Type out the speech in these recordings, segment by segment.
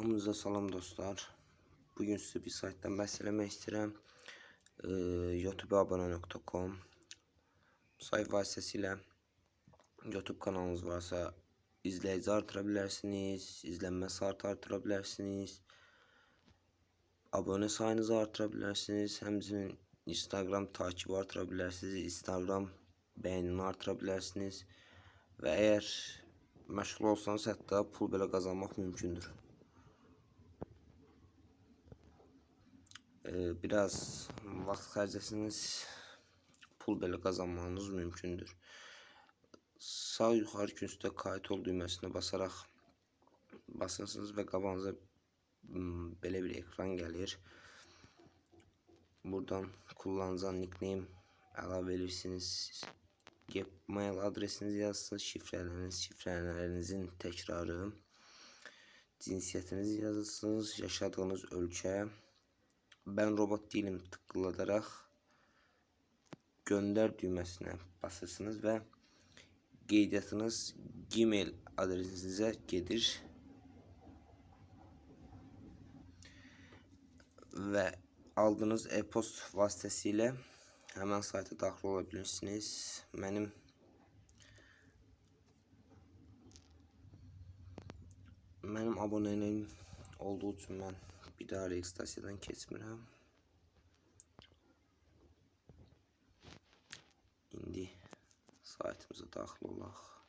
Hamınıza salam dostlar. Bugün size bir saytdan bahsələmək istəyirəm. Ee, youtubeabone.com Sayt vasitəsilə YouTube kanalınız varsa izləyici artıra bilərsiniz, izlənmə saytı artıra bilərsiniz. Sayınızı artıra bilərsiniz. Həmçinin Instagram takibi artıra bilərsiniz. Instagram bəyənini artıra bilərsiniz. Və əgər məşğul olsanız hətta pul belə qazanmaq mümkündür. Ee, biraz vaxt xərcləsiniz, pul belə qazanmanız mümkündür. Sağ yuxarı küncdə kayıt ol düyməsinə basaraq basırsınız və qabağınıza m, belə bir ekran gəlir. Buradan kullanıcı nickname əlavə edirsiniz. Gmail adresinizi yazırsınız, şifrələriniz, şifrəlerinizin təkrarı, cinsiyyətinizi yazırsınız, yaşadığınız ölkə, ben robot değilim tıklayarak gönder düğmesine basırsınız ve qeydiyyatınız Gmail adresinize gelir ve aldığınız e-post vasitəsilə hemen sayta daxil ola bilirsiniz. Mənim mənim olduğu üçün mən bir daha registrasiyadan keçmirəm. İndi saytımıza daxil olaq.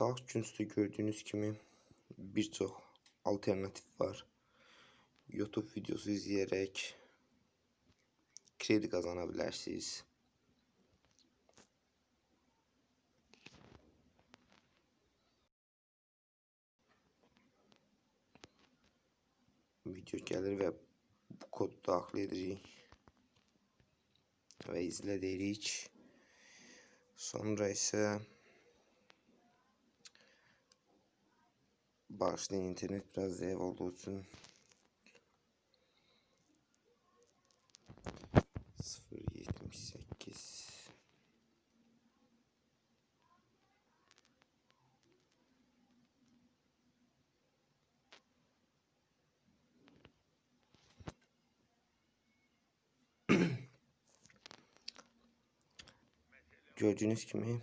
Sağ küncdə gördüyünüz kimi bir çox alternativ var. YouTube videosu izləyərək kredi qazana bilərsiniz. Video gəlir və bu kodu daxil edirik və izlə deyirik. Sonra isə Bağışlayın internet biraz zayıf olduğu için. 078 Gördüğünüz gibi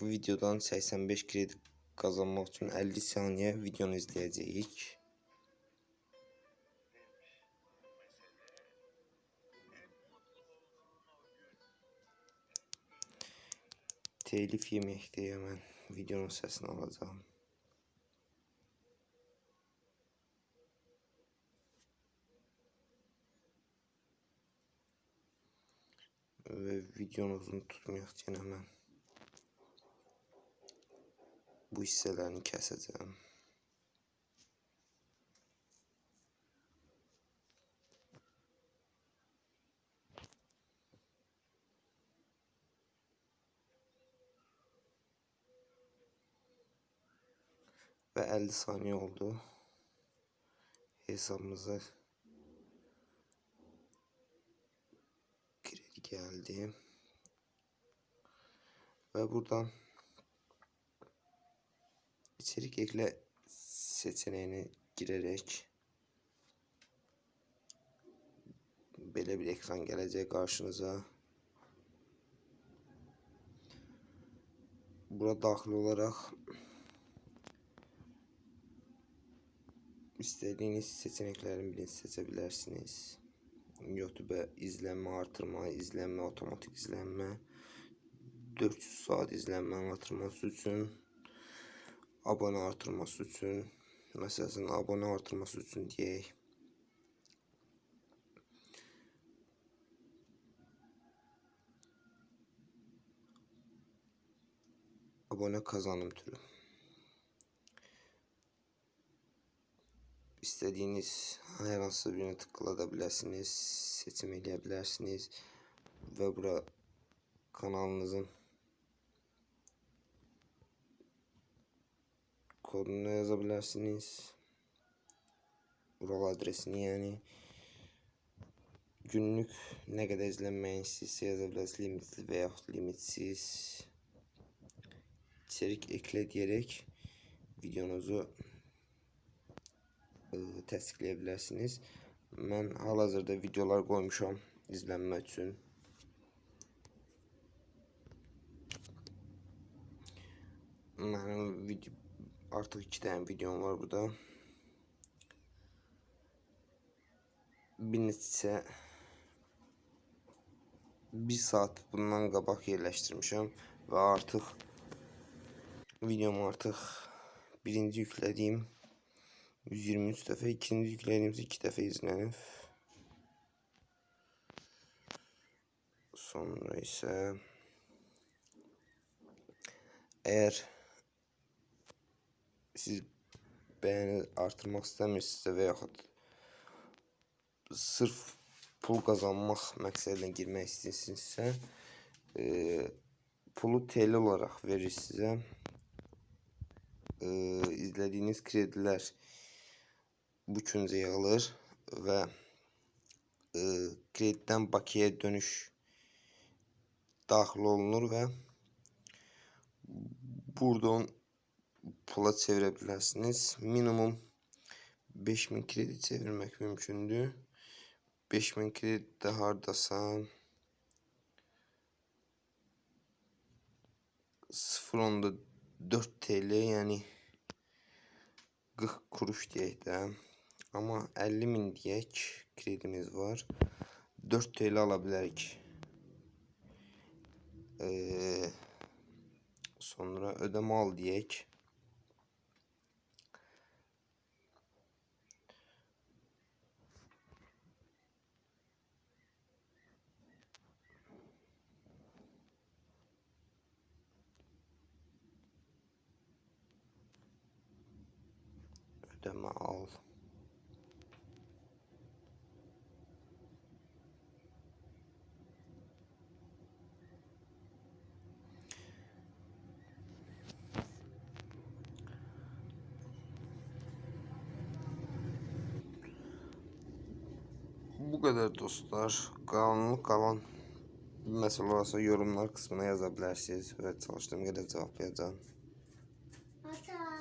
bu videodan 85 kredi kazanmak için 50 saniye videonu izleyeceğiz. Telif yemek diye hemen videonun sesini alacağım. Ve videonun uzun tutmayacağım hemen. Bu hissələrini kəsəcəm. Və 50 saniyə oldu. Hesabımıza kredi geldi. Ve buradan içerik ekle seçeneğine girerek böyle bir ekran gelecek karşınıza. Burada dahil olarak istediğiniz seçeneklerin birini seçebilirsiniz. YouTube izlenme artırma, izlenme, otomatik izlenme, 400 saat izlenme artırması için abone artırması üçün məsələn abone artırması üçün deyək. Abone kazanım türü. İstediğiniz her hansı birini tıklatabilirsiniz, seçim edebilirsiniz ve bura kanalınızın kodunu yazabilirsiniz. Ural adresini yani günlük ne kadar izlenmeyi istəyirsə yazabilirsiniz. Limitli veya limitsiz içerik ekle diyerek videonuzu e, təsdiqləyə Mən hal-hazırda videolar qoymuşam izlənmə üçün. Mənim video artıq 2 dənə videom var burada. Neçə bir saat bundan qabaq yerləşdirmişəm və artıq videomu artıq birinci yüklədiyim 123 dəfə, ikinci yüklədiyimizdə 2 dəfə izlənib. Sonra isə eğer siz beğeni artırmaq istəmirsinizsə və yaxud sırf pul kazanmaq məqsədlə girmək istəyirsinizsə, e, pulu TL olaraq verir sizə. E, izlədiyiniz krediler bu küncəyə alır və e, krediden bakiyə dönüş daxil olunur və buradan pula çevirebilirsiniz. Minimum 5000 kredi çevirmek mümkündür. 5000 kredi de hardasa 0.4 TL yani 40 kuruş deyək də. Amma 50 min deyək kredimiz var. 4 TL ala bilərik. Ee, sonra ödeme al deyək. Ödeme al. Bu kadar dostlar. Kalanlık kalan mesele olursa yorumlar kısmına yazabilirsiniz ve çalıştığım kadar cevaplayacağım.